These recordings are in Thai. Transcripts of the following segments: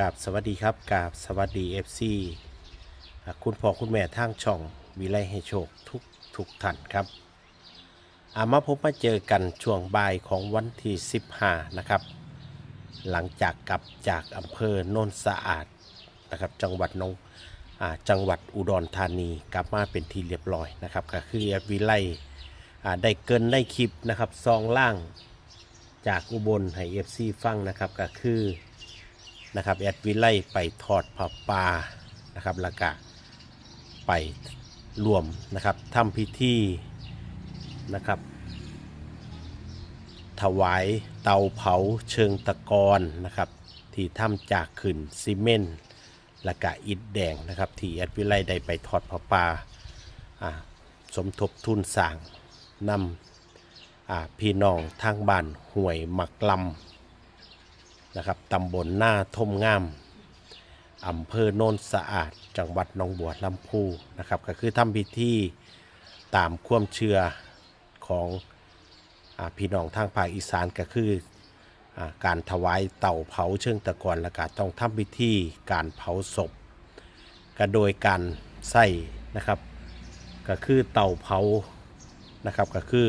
กราบสวัสดีครับกราบสวัสดีเอฟซีคุณพ่อคุณแม่ทางช่องวิไลให้โชคทุกทุกท่านครับอามาพบมาเจอกันช่วงบ่ายของวันที่ 15 นะครับ หลังจากกลับจากอำเภอโนนสะอาดนะครับ จังหวัดนงจังหวัดอุดรธานีกลับมาเป็นทีเรียบร้อยนะครับก็คือวิไล่ได้เกินได้คลิปนะครับซองล่างจากอุบลให้เอฟซีฟังนะครับก็คือ นะครับแอดวิไลไปทอดผ้าป่านะครับแล้วก็ไปรวมนะครับทำพิธีนะครับ ถวายเตาเผาเชิงตะกอนนะครับ ที่ทำจากขืนซีเมนต์และก็อิฐแดงนะครับ ที่แอดวิไลได้ไปทอดผ้าป่าสมทบทุนสร้างนำพี่น้องทางบ้านห่วยหมักลำ นะครับตำบลหน้าทมงามอำเภอโนนสะอาด จังหวัดหนองบัวลำพูนะครับ ก็คือทำพิธีตามความเชื่อของอพี่น้องทางภาคอีสานก็คืออการถวายเต่าเผาเชิงตะกอนและก็ต้องทำพิธีการเผาศพก็โดยการใส่นะครับ ก็คือเต่าเผานะครับก็คือ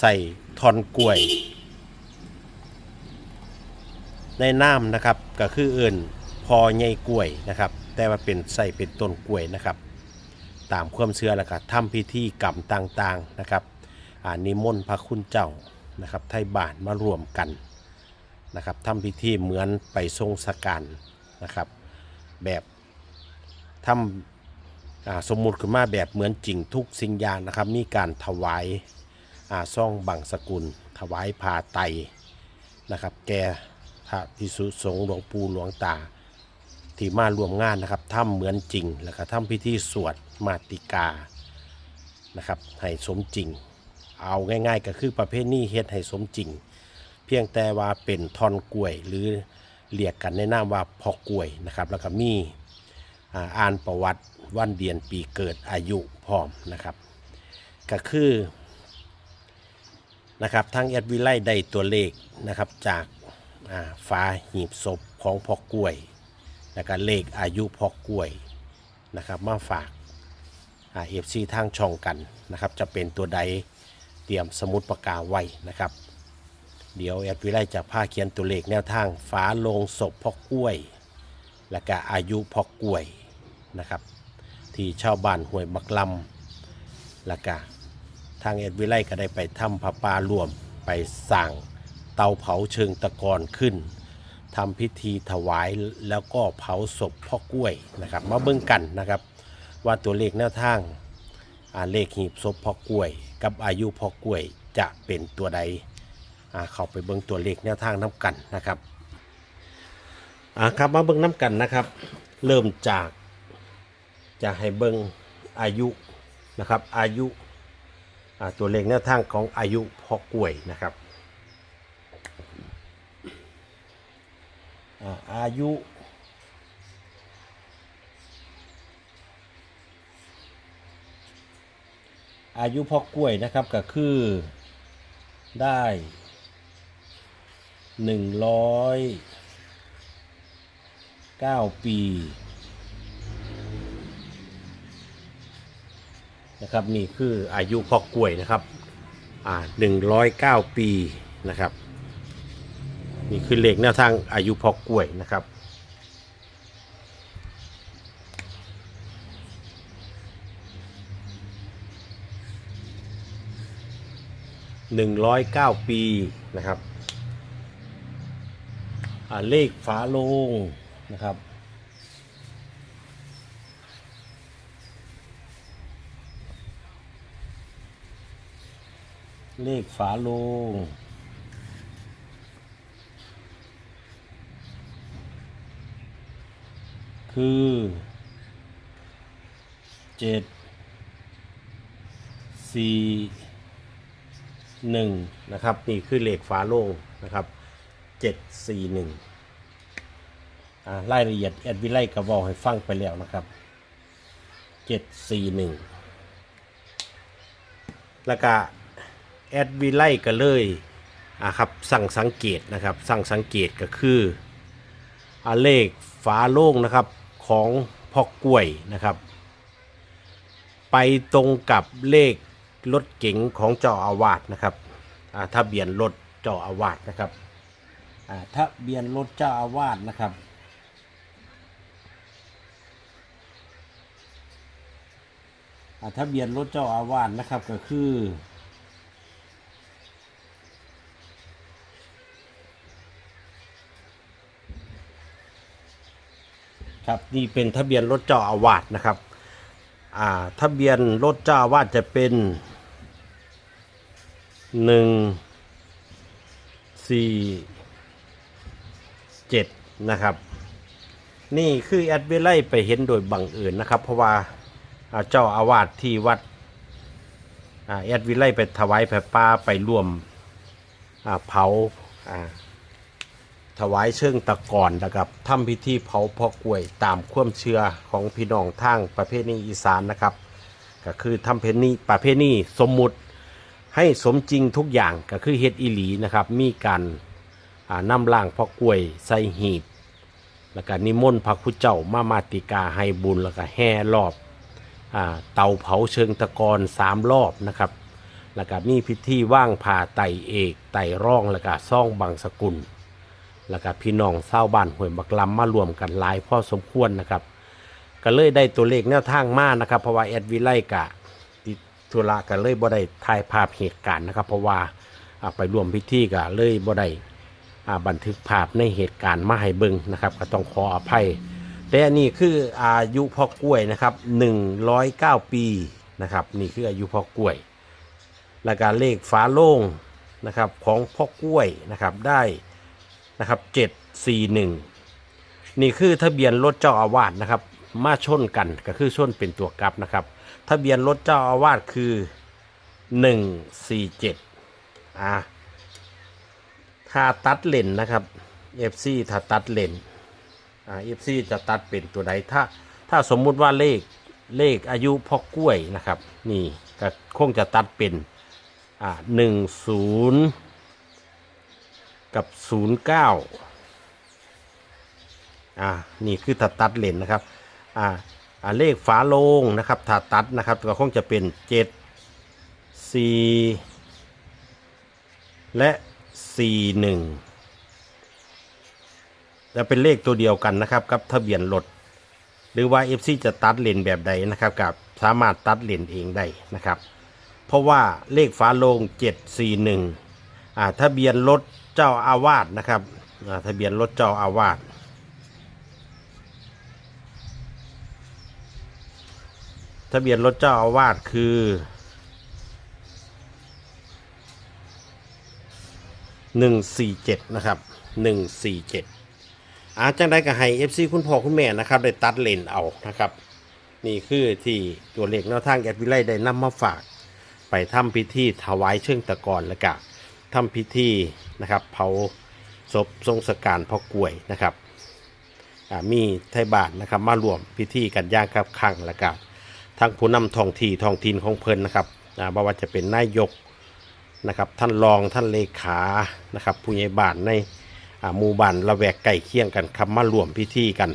ใส่ทอนกล้วย ในน้ำนะครับก็คือเอื่นพอใหญ่กล้วยนะครับ แต่ว่าเป็นใส่เป็นต้นกล้วยนะครับ ตามความเชื่อแล้วก็ทำพิธีกรรมต่างๆนะครับอ่านิมนต์พระคุณเจ้านะครับ ไทยบานมารวมกันนะครับทำพิธีเหมือนไปทรงสการนะครับ แบบทำสมมุติขึ้นมาแบบเหมือนจริงทุกสิ่งอย่างนะครับ มีการถวายอ่าซ่องบังสกุล ถวายพาไตนะครับ แก่ พระพิสุสงฆ์หลวงปู่หลวงตา ที่มารวมงานนะครับทำเหมือนจริง แล้วก็ทำพิธีสวดมาติกานะครับให้สมจริง เอาง่าย ๆ ก็คือประเภทนี้เฮ็ดให้สมจริง เพียงแต่ว่าเป็นทอนกล้วย หรือเรียกกันในนามว่าพอกล้วยนะครับแล้วก็มีอ่าอานประวัติวันเดือนปีเกิดอายุพร้อมนะครับ ก็คือนะครับทั้งแอดวิไลได้ตัวเลขนะครับจาก ฟ้าหีบศพของพ่อกล้วยแล้วก็เลขอายุพ่อกล้วยนะครับมาฝากเอฟซีทางช่องกันนะครับจะเป็นตัวใดเตรียมสมุดปากกาไว้นะครับ เดี๋ยวแอดวิไลจะพาเขียนตัวเลขแนวทางฟ้าลงศพพ่อกล้วย แล้วก็อายุพ่อกล้วยนะครับที่ชาวบ้านห้วยบักลำแล้วก็ทางแอดวิไลก็ได้ไปทำผ้าป่ารวมไปสั่ง เตาเผาเชิงตะกอนขึ้นทำพิธีถวายแล้วก็เผาศพพ่อกล้วยนะครับ มาเบิ่งกันนะครับ ว่าตัวเลขแนวทางเลขหีบศพพ่อกล้วย กับอายุพ่อกล้วยจะเป็นตัวใดเข้าไปเบิ่งตัวเลขแนวทางน้ำกันนะครับครับมาเบิ่งน้ำกันนะครับ เริ่มจากจะให้เบิ่งอายุนะครับอายุตัวเลขแนวทางของอายุพ่อกล้วยนะครับ อายุ อายุพ่อกล้วยนะครับก็คือได้หนึ่งร้อยเก้าปีนะครับนี่คืออายุพ่อกล้วยนะครับอ่าหนึ่งร้อยเก้าปีนะครับ นี่คือเลขแนวทางอายุพอกล้วยนะครับ หนึ่งร้อยเก้าปีนะครับเลขฝาโลงนะครับเลขฝาโลง คือเจ็ดสี่หนึ่งนะครับ นี่คือเลขฝาโล่งนะครับเจ็ดสี่หนึ่งรายละเอียดแอดวิไลกระบอกให้ฟังไปแล้วนะครับเจ็ดสี่หนึ่งแล้วก็แอดวิไลก็เลยอ่าครับสั่งสังเกตนะครับ สั่งสังเกตก็คืออเลขฝาโล่งนะครับ ของพ่อกล้วยนะครับ ไปตรงกับเลขรถเก๋งของเจ้าอาวาสนะครับอ่าทะเบียนรถเจ้าอาวาสนะครับอ่าทะเบียนรถเจ้าอาวาสนะครับอ่าทะเบียนรถเจ้าอาวาสนะครับก็คือ ครับนี่เป็นทะเบียนรถเจ้าอาวาสนะครับอ่าทะเบียนรถเจ้าอาวาสจะเป็นหนึ่งสี่เจ็ดนะครับ นี่คือแอดเวไลไปเห็นโดยบังเอิญนะครับ เพราะว่าเจ้าอาวาสที่วัดแอดวิไลไปถวายแผ่ป้าไปร่วมเผา ถวายเชิงตะกอนนะครับทำพิธีเผาพ่อกล้วยตามความเชื่อของพี่น้องทางประเภทนี้อีสานนะครับ ก็คือทำเพณีประเภทนี้สมมุติให้สมจริงทุกอย่างก็คือเฮ็ดอีหลีนะครับมีการนำล่างพ่อกล้วยใส่หีบ แล้วก็นิมนต์พระคุเจ้ามามาติกาให้บุญแล้วก็แห่รอบเตาเผาเชิงตะกอนสามรอบนะครับ แล้วก็มีพิธีว่างผ่าไต่เอกไต่ร่องแล้วก็ซ่องบางสกุล แล้วก็พี่น้องเศร้าบ้านห้วยบักลำมารวมกันหลายพ่อสมควรนะครับ ก็เลยได้ตัวเลขแนวทางมานะครับ เพราะว่าแอดวิไลกะติดธุระก็เลยบ่ได้ถ่ายภาพเหตุการณ์นะครับ เพราะว่าอ่าไปร่วมพิธีก็เลยบ่ได้อ่าบันทึกภาพในเหตุการณ์มาให้เบิ่งนะครับ ก็ต้องขออภัย แต่อันนี้คืออายุพ่อกล้วยนะครับ109 ปีนะครับ นี่คืออายุพ่อกล้วย แล้วก็เลขฝาโล่งนะครับของพ่อกล้วยนะครับได้ นะครับ741นี่คือทะเบียนรถเจ้าอาวาสนะครับ มาชนกันก็คือชนเป็นตัวกลับนะครับ ทะเบียนรถเจ้าอาวาสคือ147อ่าถ้าตัดเลนนะครับ FC ถ้าตัดเลนอ่า FC จะตัดเป็นตัวใดถ้าถ้าสมมุติว่าเลขเลขอายุพ่อกล้วยนะครับ นี่ก็คงจะตัดเป็นอ่าหนึ่งศูนย์ กับ 09 อ่า นี่คือถัดตัดเลนนะครับ อ่าอ่าเลขฝาโลงนะครับถัดตัดนะครับก็คงจะเป็น 7 4 และ 41 จะเป็นเลขตัวเดียวกันนะครับกับทะเบียนรถหรือว่า FC จะตัดเลนแบบใดนะครับกับสามารถตัดเลนเองได้นะครับ เพราะว่าเลขฝาโลง 741อ่าทะเบียนรถ เจ้าอาวาสนะครับทะเบียนรถเจ้าอาวาสทะเบียนรถเจ้าอาวาสคือหนึ่งสี่เจ็ดนะครับหนึ่งสี่เจ็ดอาจังได้กับไฮเอฟซีคุณพ่อคุณแม่นะครับได้ตัดเลนเอานะครับ นี่คือที่ตัวเลขแนวทางแอดวิไลได้นำมาฝาก ไปทำพิธีถวายเชิงตะกอนแล้วก็ ทำพิธีนะครับ เผาศพทรงสการพ่อกล้วยนะครับมีไทยบาทนะครับมารวมพิธีกันย่างครับครั้งแล้วก็ทั้งผู้นำท้องที่ท้องถิ่นของเพิ่นนะครับอาบ่ว่าจะเป็นนายกนะครับท่านรองท่านเลขานะครับ ผู้ใหญ่บ้านในหมู่บ้านละแวกใกล้เคียงกันครับมารวมพิธีกัน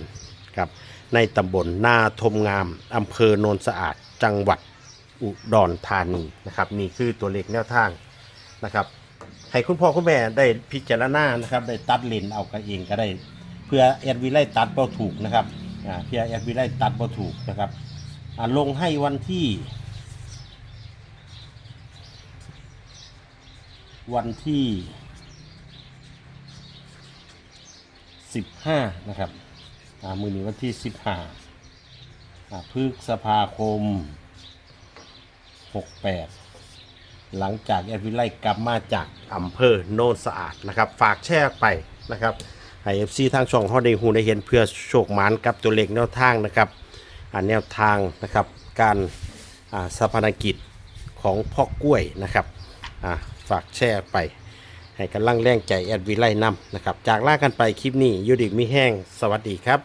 ครับในตำบลนาทมงามอำเภอโนนสะอาดจังหวัดอุดรธานีนะครับนี่คือตัวเลขแนวทางนะครับ ให้คุณพ่อคุณแม่ได้พิจารณานะครับได้ตัดเลนเอากันเองก็ได้ เพื่อแอดวิไลตัดบ่ถูกนะครับอ่าเพื่อแอดวิไลตัดบ่ถูกนะครับอ่าลงให้วันที่ วันที่สิบห้านะครับอ่ามือนี้วันที่สิบห้าอ่าพฤษภาคม68 หลังจากแอดวิไลกลับมาจากอำเภอโนนสะอาดนะครับ ฝากแชร์ไปนะครับให้เอฟซีทางช่องฮอดได้ฮูได้เห็นเพื่อโชคหมานกับตัวเลขแนวทางนะครับอ่าแนวทางนะครับการอ่าสถาปนกิจของพ่อกล้วยนะครับอ่าฝากแชร์ไป ให้กำลังแรงใจแอดวิไลนำนะครับ จากลากันไปคลิปนี้อยูดิกมีแห้งสวัสดีครับ